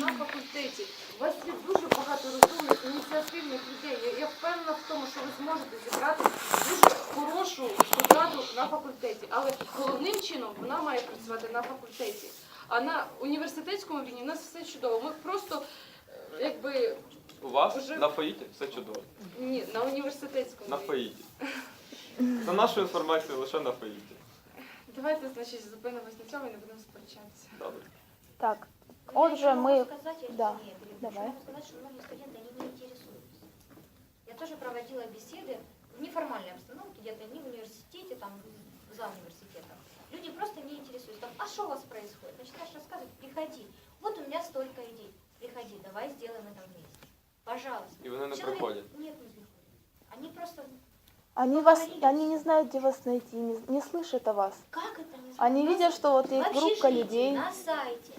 на факультеті. У вас є дуже багато розумних, ініціативних людей. Я, я впевнена в тому, що ви зможете зібрати дуже хорошу раду на факультеті. Але головним чином вона має працювати на факультеті. А на університетському рівні в нас все чудово. Ми просто е, якби У вас Уже- на ФАїті все чудово. ні, на університетському На. ФАїті. За нашу інформацію лише на ФАїті. Давайте, значить, зупинимось на цьому і не будемо сперечатися. Добре. Так, Отже, мы- сказать, я да, давай. могу сказать, что многие студенты они не интересуются. Я тоже проводила беседы в неформальной обстановке, где-то не в университете, там за университетом. Люди просто не интересуются. Там, а что у вас происходит? Начинаешь рассказывать, приходи. Вот у меня столько идей. Приходи, давай сделаем это вместе. Пожалуйста. І вони не Человек- приходять. Нет, не приходят. Они просто, Они вас, они не знают, где вас найти, не, не слышат о вас. как это не Они видят, что вот есть группа людей. на сайте,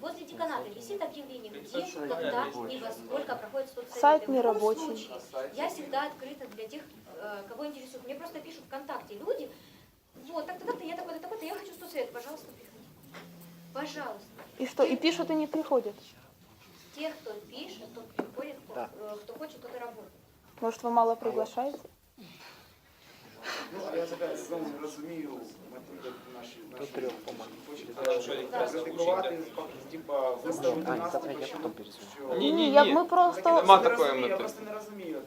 возле деканата висит объявление, где, когда и во сколько проходит соцсоветы. Сайт нерабочий. случае, Я всегда открыта для тех, э, кого интересует. Мне просто пишут ВКонтакте люди, вот, так-то, так-то, я такой-то, такой-то, я хочу соцсовет, пожалуйста, приходи. Пожалуйста. И что, и пишут, и не приходят. Те, кто пишет, тот приходит, кто, э, кто хочет, тот и работает. Может, вы мало приглашаете? Ну, я себе знову розумію методи наші наші хочуть критикувати, типа виставити нас, що Ні, ні, ні. ми просто, Нема не такої розумію, Я просто не розумію.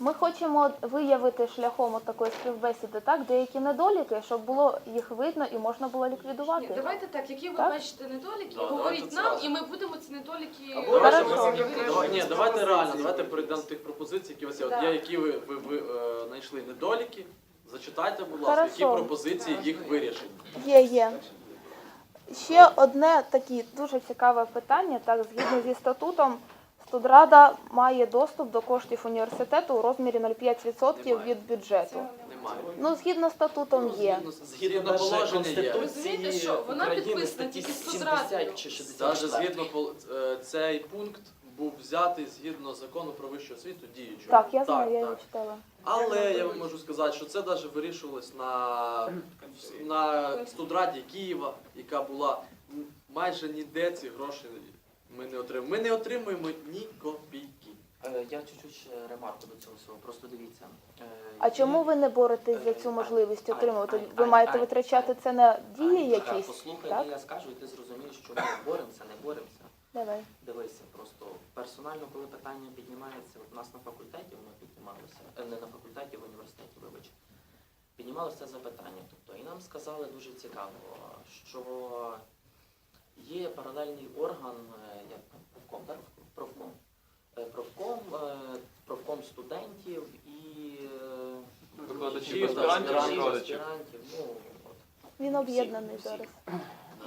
ми хочемо виявити шляхом от такої співбесіди так деякі недоліки, щоб було їх видно і можна було Ні, ліквідувати. давайте так, які ви Так? бачите недоліки, Да, говоріть давайте нам, і ми будемо ці недоліки Або Хорошо. давайте вирішувати. Давай, ні, давайте реально, давайте перейдемо до тих пропозицій, які у вас є. От Да. є, які ви, ви, ви е, знайшли недоліки. Зачитайте, будь ласка, які Хорошо. пропозиції їх вирішить. Є, є. Ще одне таке дуже цікаве питання. Так, згідно зі статутом, студрада має доступ до коштів університету у розмірі 0,5% від бюджету. Немає. Ну, згідно з статутом Ну, є. згідно, положення є. Розумієте, що вона підписана тільки з Судрадою. Навіть згідно пол- е, цей пункт був взятий згідно закону про вищу освіту діючого. Так, я знаю, я його так. читала. Але я вам можу сказати, що це навіть вирішувалось на, на студраді Києва, яка була майже ніде ці гроші ми не отримуємо. Ми не отримуємо ні копійки. Е, Я чуть-чуть ще ремарку до цього всього. Просто дивіться. е, А є- чому ви не боретесь за цю можливість отримувати? ай, Ви ай, маєте ай, витрачати ай. це на дії Ай, якісь? Послухай, так? я скажу, і ти зрозумієш, що ми боремося, не боремося. Давай. Дивися, просто персонально, коли питання піднімається, от у нас на факультеті воно піднімалося, е, не на факультеті, в університеті, вибач. Піднімалося це запитання. Тобто, і нам сказали дуже цікаво, що є паралельний орган, е, як там, профком, так? Профком. Е, Профком, е, профком студентів і е, Викладачів, аспірантів, аспірантів, викладачів. аспірантів, ну, от. Він об'єднаний зараз.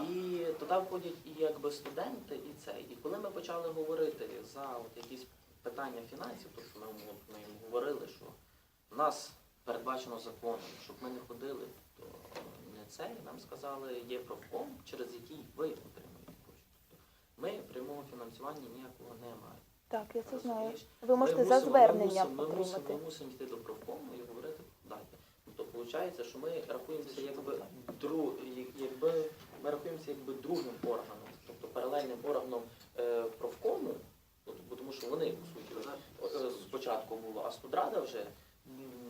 І туди входять і якби студенти, і це. І коли ми почали говорити за от якісь питання фінансів, то що ми, от, ми їм говорили, що в нас передбачено законом, щоб ми не ходили, то не це. Нам сказали, є профком, через який ви отримуєте кошти. Тобто Ми прямого фінансування ніякого не маємо. Так, я це знаю. Ви можете Ми за мусимо- зверненням ми мусимо, ми мусимо, ми мусимо йти до профкому і говорити дайте. Тобто виходить, що ми рахуємося якби дру, якби ми рахуємося якби другим органом, тобто паралельним органом е, профкому, бо тому що вони по суті е, спочатку було, а студрада вже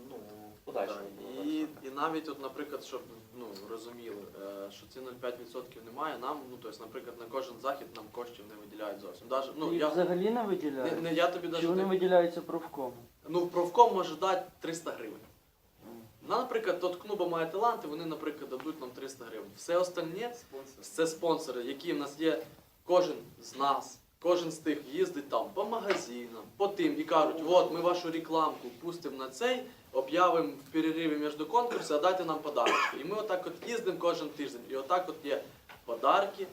ну Так. І, і навіть, от, наприклад, щоб ну, розуміли, е, що ці 0,5% немає, нам, ну, тобто, наприклад, на кожен захід нам коштів не виділяють зовсім. Даже, ну, Їх я, взагалі не не, виділяють? не, я тобі Чи навіть вони виділяються профкому? Ну, профком може дати 300 гривень. Наприклад, тот Кнуба має таланти, вони, наприклад, дадуть нам 300 гривень. Все остальне це спонсори, які в нас є, кожен з нас, кожен з тих їздить там по магазинам, по тим і кажуть, от ми вашу рекламку пустимо на цей, об'явимо в перериві між конкурсами, а дайте нам подарки. І ми отак от їздимо кожен тиждень. І отак от є подарки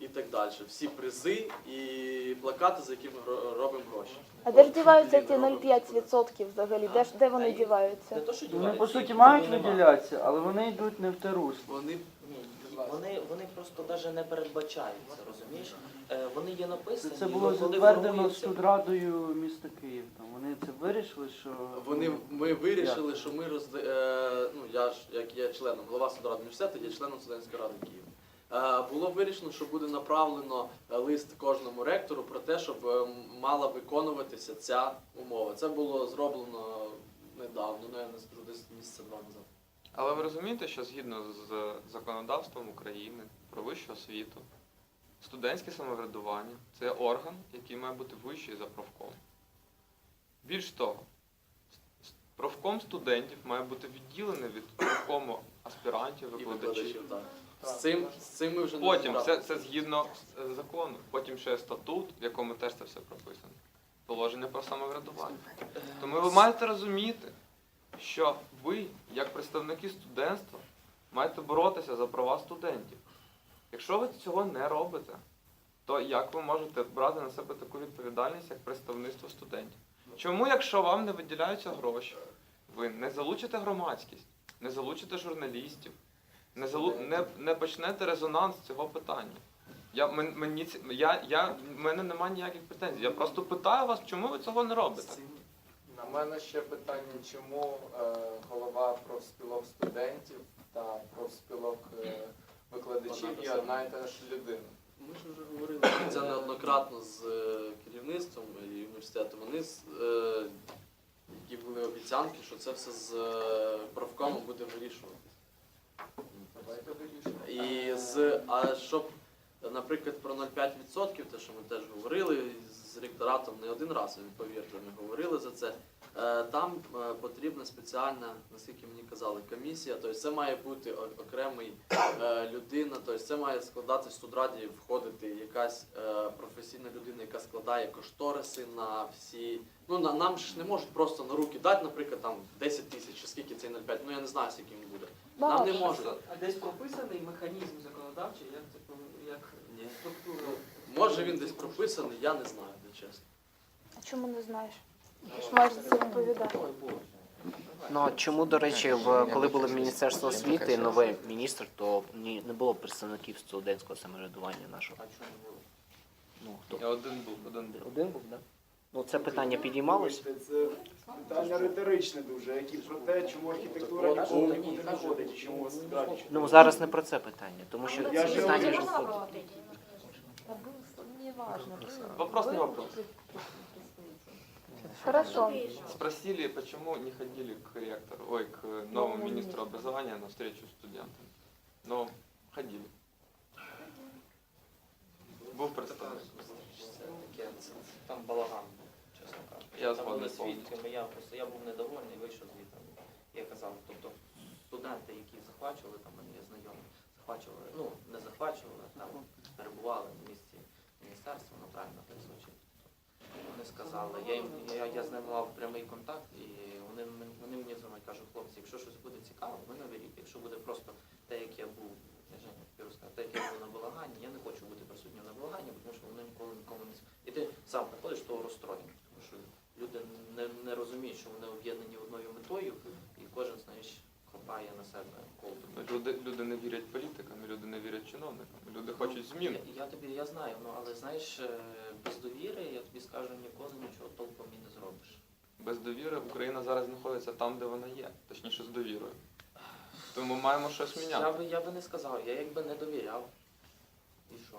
і так далі. Всі призи і плакати, за які ми ро- робимо гроші. А де ж діваються ті робимо. 0,5% взагалі? Де ж де вони діваються? Не то, що Вони по суті мають виділятися, але вони йдуть не в те русло. Вони Ні, вони, вони просто навіть не передбачаються, розумієш? Е, Вони є написані. це було коли затверджено формується- студрадою міста Київ. Там вони це вирішили, що Вони ну, ми вирішили, що ми розда... е, ну я ж як є членом голова студради університету, є членом студентської ради Києва. Е, було вирішено, що буде направлено е, лист кожному ректору про те, щоб е, мала виконуватися ця умова. Це було зроблено недавно, ну я не десь місяця два назад. Але ви розумієте, що згідно з законодавством України про вищу освіту, студентське самоврядування це орган, який має бути вищий за профком. Більш того, профком студентів має бути відділений від профкому аспірантів, викладачів. З цим, з цим ми вже не Потім це, це згідно з закону. Потім ще є статут, в якому теж це все прописано. Положення про самоврядування. Тому ви маєте розуміти, що ви, як представники студентства, маєте боротися за права студентів. Якщо ви цього не робите, то як ви можете брати на себе таку відповідальність, як представництво студентів? Чому, якщо вам не виділяються гроші, ви не залучите громадськість, не залучите журналістів, не, залу... не, не почнете резонанс цього питання? Я, мен- мені, ці- я, я, в мене немає ніяких претензій. Я просто питаю вас, чому ви цього не робите? На мене ще питання, чому е, голова профспілок студентів та профспілок е, викладачів є одна і та ж людина. Ми ж вже говорили про це неоднократно з е, керівництвом і університету. Вони з, е, які були обіцянки, що це все з е, профкому буде вирішуватися. Давайте вирішимо. І з а щоб, наприклад, про 0,5%, те, що ми теж говорили з ректоратом не один раз, ви повірте, ми говорили за це. е, Там е, потрібна спеціальна, наскільки мені казали, комісія. Тобто це має бути окремий е, людина, тобто це має складати в студраді, входити якась професійна людина, яка складає кошториси на всі. Ну на нам ж не можуть просто на руки дати, наприклад, там 10 тисяч, чи скільки цей 0,5, ну я не знаю, скільки він буде. Нам не можуть. А десь прописаний механізм законодавчий, як це пов- як Ні. структура. Може він десь прописаний, я не знаю, де чесно. А чому не знаєш? Ти ж маєш за це відповідати. Ой, Боже. Ну а чому, до речі, в коли було Міністерство освіти, новий міністр, то ні, не було представників студентського самоврядування нашого. А чому не було? Ну хто Я один був, один був. один був, да? Ну це питання підіймалось. Це питання риторичне дуже, які про те, чому архітектура ніколи нікуди не ходить, і чому вас справді. Ну зараз не про це питання, тому що Я ж- питання отойти? Вопрос не вопрос. Хорошо. Спросили, почему не ходили к ректору, ой, к новому министру образования на встречу с студентами. Но ходили. Був представник. Це таке, це- Там балаган, чесно кажучи. Я Там були свідками, я просто я був недовольний, вийшов звідти. Я казав, тобто студенти, які захвачували, там мене є знайомі, захвачували, ну не захвачували, а там перебували в місті міністерства, ну правильно так звучить. Вони сказали, я, їм, я, я з ними мав прямий контакт, і вони, вони мені дзвонять, кажуть, хлопці, якщо щось буде цікаво, ви наберіть. Якщо буде просто те, як я був, я Женя Піру сказав, те, як я був на балагані, я не хочу бути присутнім на балагані, тому що вони ніколи нікому не с- І ти сам приходиш того розстроєння, тому що люди не, не розуміють, що вони об'єднані одною метою, і кожен, знаєш, хапає на себе ковдру. Люди, люди не вірять політикам, люди не вірять чиновникам, люди хочуть змін. Я, я тобі я знаю, ну але знаєш, е, без довіри, я тобі скажу, ніколи нічого толком і не зробиш. Без довіри Україна зараз знаходиться там, де вона є, точніше з довірою. Тому маємо щось Я міняти. би, я би не сказав, я якби не довіряв. І що?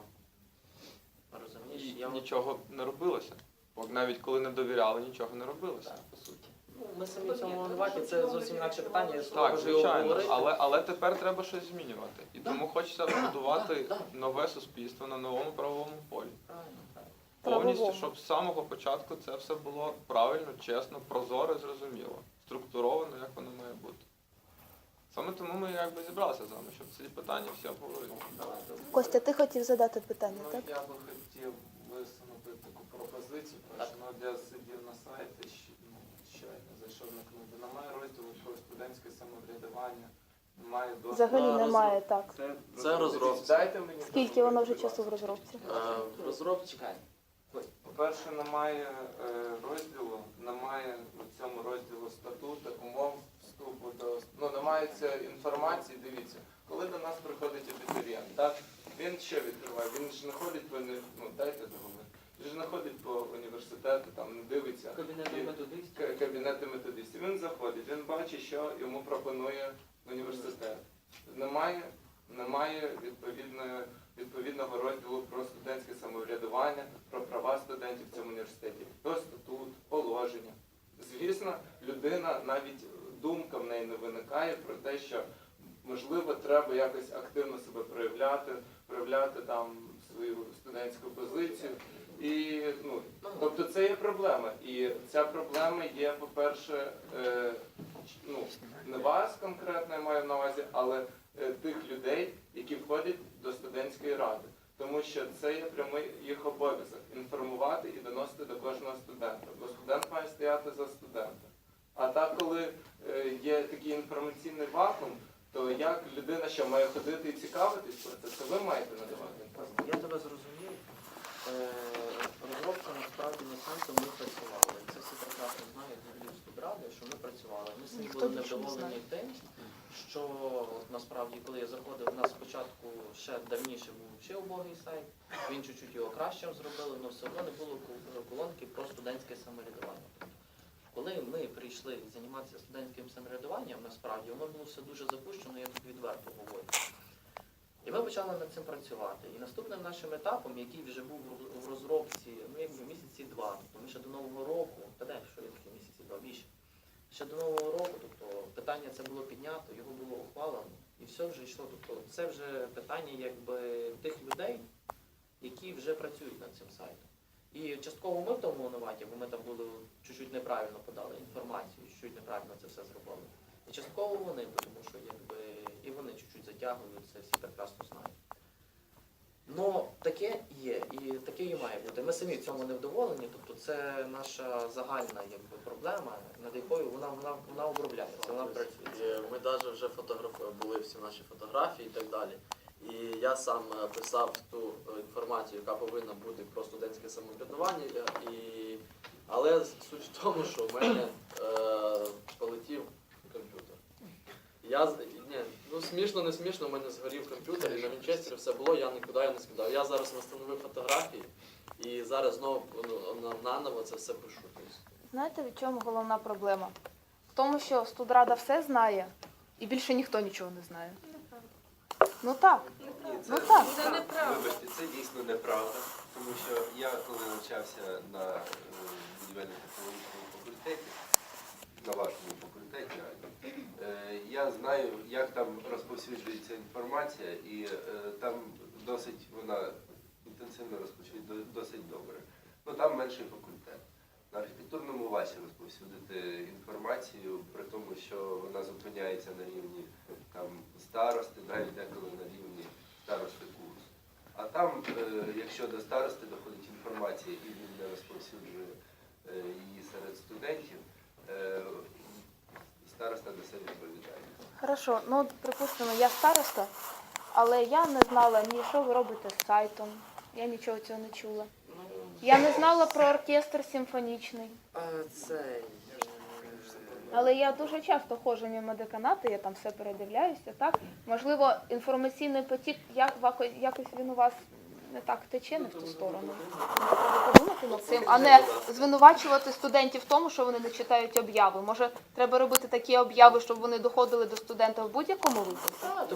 Розумієш? І я нічого не робилося. Бо навіть коли не довіряли, нічого не робилося, по суті. Ну, ми самі в цьому винуваті, це зовсім інакше питання. Я Так, можу звичайно, говорити. але, але тепер треба щось змінювати. І тому хочеться будувати да, нове суспільство на новому правовому полі. Правильно, правильно. Повністю, Правовому. щоб з самого початку це все було правильно, чесно, прозоро, і зрозуміло, структуровано, як воно має бути. Саме тому ми якби зібралися з вами, щоб ці питання всі обговорити. Костя, ти хотів задати питання, Ну, так? я би хотів висунути таку пропозицію, перше, ну, от я сидів на сайті, щ- ну, щойно зайшов на книгу. Немає розділу про студентське самоврядування, немає доступу. Взагалі розроб- немає так. Це, Це розробці. Дайте мені Скільки воно вже часу в розробці? Е, в розробці Чекай. По-перше, немає е, розділу, немає в цьому розділу статуту, умов вступу до ну немає цієї інформації. Дивіться, коли до нас приходить абітурієнт, так він що відкриває? Він ж не ходить по ну дайте договорити. Він ж не ходить по університету, там не дивиться Кабінет методистів. Кабінети методистів. Він заходить, він бачить, що йому пропонує університет. Немає немає відповідного розділу про студентське самоврядування, про права студентів в цьому університеті, про статут, положення. Звісно, людина навіть думка в неї не виникає про те, що можливо треба якось активно себе проявляти, проявляти там свою студентську позицію. Тобто це є проблема. І ця проблема є, по-перше, е, ну, не вас конкретно я маю на увазі, але е, тих людей, які входять до студентської ради. Тому що це є прямий їх обов'язок інформувати і доносити до кожного студента. Бо студент має стояти за студента. А так, коли е, є такий інформаційний вакуум, то як людина що має ходити і цікавитись про це, це ви маєте надавати інформацію. Я тебе зрозумів. Е, Розробка насправді на сайту ми працювали. Це всі прекрасно знають взагалі в Студради, що ми працювали. Ми Ніхто були невдоволені тим, що от насправді, коли я заходив, у нас спочатку ще давніше був ще убогий сайт, він чуть-чуть його кращим зробили, але все одно не було колонки про студентське самоврядування. Коли ми прийшли займатися студентським самоврядуванням, насправді воно було все дуже запущено, я тут відверто говорю. І ми почали над цим працювати. І наступним нашим етапом, який вже був в- розробці, ну якби місяці два, тобто ми ще до Нового року, та де, що таке місяці два більше. Ще до Нового року, тобто питання це було піднято, його було ухвалено, і все вже йшло. Тобто це вже питання якби тих людей, які вже працюють над цим сайтом. І частково ми в тому винуваті, бо ми там були чуть-чуть неправильно подали інформацію, чуть-чуть неправильно це все зробили. І частково вони, тому що якби і вони чуть-чуть затягують, це всі прекрасно знають. Ну, таке є, і таке і має бути. Ми самі в цьому не вдоволені, тобто це наша загальна якби, проблема, над якою вона, вона, вона обробляється, вона працює. Ми навіть вже фотограф... були всі наші фотографії і так далі. І я сам е, писав ту е, інформацію, яка повинна бути про студентське самоврядування. І... Але суть в тому, що в мене е, полетів. Я ні, ну смішно, не смішно, в мене згорів комп'ютер, і на Вінчестері все було, я нікуди його не скидав. Я зараз встановив фотографії і зараз знову ну, наново це все пишу. Знаєте, в чому головна проблема? В тому, що студрада все знає, і більше ніхто нічого не знає. Ну так. Ну так. Це неправда. Вибачте, це дійсно неправда, тому що я коли навчався на е, будівельно-технологічному факультеті, на вашому факультеті, я знаю, як там розповсюджується інформація, і е, там досить вона інтенсивно розповсюджується досить добре. Ну там менший факультет. На архітектурному важче розповсюдити інформацію, при тому, що вона зупиняється на рівні там старости, навіть деколи на рівні старости курсу. А там, е, якщо до старости доходить інформація і він не розповсюджує е, її серед студентів, староста несе відповідальність. Хорошо, ну от, припустимо, я староста, але я не знала ні що ви робите з сайтом. Я нічого цього не чула. Ну, Я не знала про оркестр симфонічний. е, цей, Але я дуже часто ходжу мимо деканати, я там все передивляюся, так? Можливо, інформаційний потік, як вако- якось він у вас не так тече, не в ту сторону. Треба подумати над цим, а не звинувачувати студентів в тому, що вони не читають обяви. Може, треба робити такі обяви, щоб вони доходили до студента в будь-якому випадку?